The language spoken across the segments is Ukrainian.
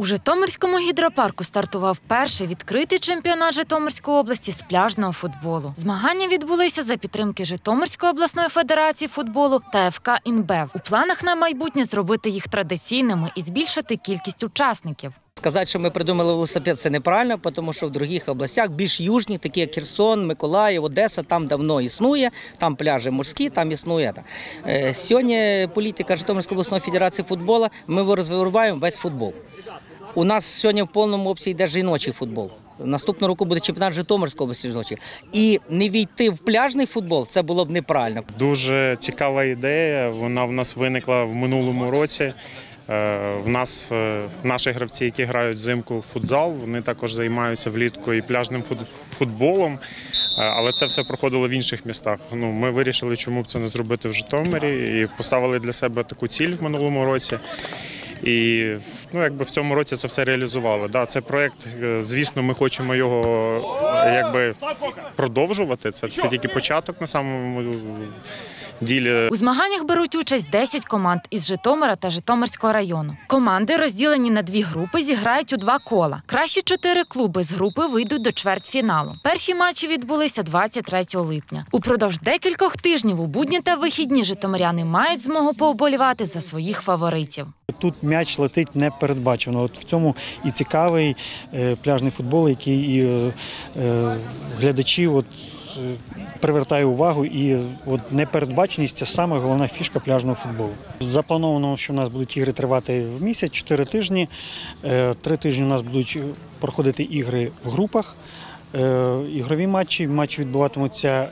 У Житомирському гідропарку стартував перший відкритий чемпіонат Житомирської області з пляжного футболу. Змагання відбулися за підтримки Житомирської обласної федерації футболу та ФК «Інбев». У планах на майбутнє зробити їх традиційними і збільшити кількість учасників. Сказати, що ми придумали велосипед, це неправильно, тому що в інших областях, більш южні, такі як Херсон, Миколаїв, Одеса, там давно існує, там пляжі морські, там існує. Е, Сьогодні політика Житомирської обласної федерації футболу, ми розвиваємо весь футбол. У нас сьогодні в повному обсязі йде жіночий футбол. Наступного року буде чемпіонат Житомирської області жіночий. І не війти в пляжний футбол це було б неправильно. Дуже цікава ідея. Вона в нас виникла в минулому році. Е, В нас е, наші гравці, які грають взимку в футзал, вони також займаються влітку і пляжним футболом. Е, Але це все проходило в інших містах. Ну, ми вирішили, чому б це не зробити в Житомирі, і поставили для себе таку ціль в минулому році. І ну, якби в цьому році це все реалізували. Да, це проект, е, звісно, ми хочемо його е, якби продовжувати. Це, це тільки початок на самому е, ділі. У змаганнях беруть участь 10 команд із Житомира та Житомирського району. Команди, розділені на дві групи, зіграють у два кола. Кращі чотири клуби з групи вийдуть до чвертьфіналу. Перші матчі відбулися 23 липня. Упродовж декількох тижнів у будні та вихідні житомиряни мають змогу поуболівати за своїх фаворитів. Тут м'яч летить непередбачено. От в цьому і цікавий е, пляжний футбол, який і е, е, глядачів от, привертає увагу. І от непередбаченість це саме головна фішка пляжного футболу. Заплановано, що у нас будуть ігри тривати в місяць, 4 тижні. Три тижні у нас будуть проходити ігри в групах. Ігрові матчі. Матчі відбуватимуться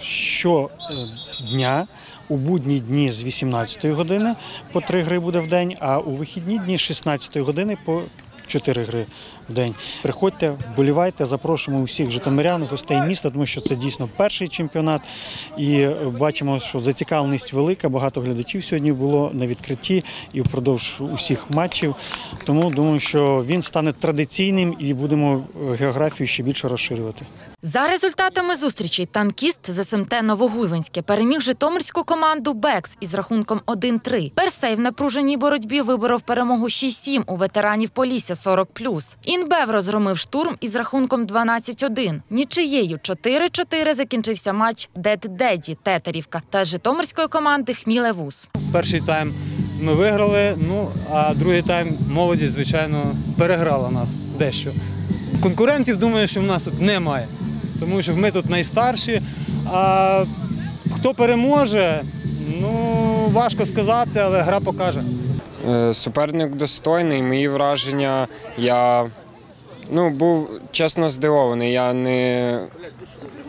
щодня. У будні дні з 18 години по 3 гри буде в день, а у вихідні дні з 16 години по 4 гри в день. Приходьте, вболівайте, запрошуємо усіх житомирян, гостей міста, тому що це дійсно перший чемпіонат. І бачимо, що зацікавленість велика. Багато глядачів сьогодні було на відкритті і впродовж усіх матчів. Тому думаю, що він стане традиційним і будемо географію ще більше розширювати. За результатами зустрічей танкіст з СМТ Новогуйвинське переміг житомирську команду «Бекс» із рахунком 1-3. Персей в напруженій боротьбі виборов перемогу 6-7 у ветеранів Полісся 40+. Інбев розгромив штурм із рахунком 12-1. Нічиєю 4-4 закінчився матч Дед-Деді Тетерівка та житомирської команди Хмілевуз. Перший тайм ми виграли, ну а другий тайм молодість, звичайно, переграла нас дещо. Конкурентів, думаю, що в нас тут немає, тому що ми тут найстарші. А хто переможе, ну важко сказати, але гра покаже. Е, Суперник достойний, мої враження. Я ну, був чесно здивований. Я не,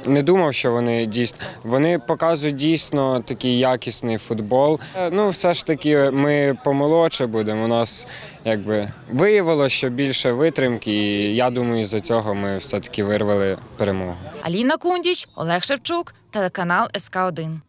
не думав, що вони дійсно. Вони показують дійсно такий якісний футбол. Е, Ну, все ж таки, ми помолодше будемо. У нас якби виявилося, що більше витримки, і я думаю, з-за цього ми все-таки вирвали перемогу. Аліна Кундіч, Олег Шевчук, телеканал СК 1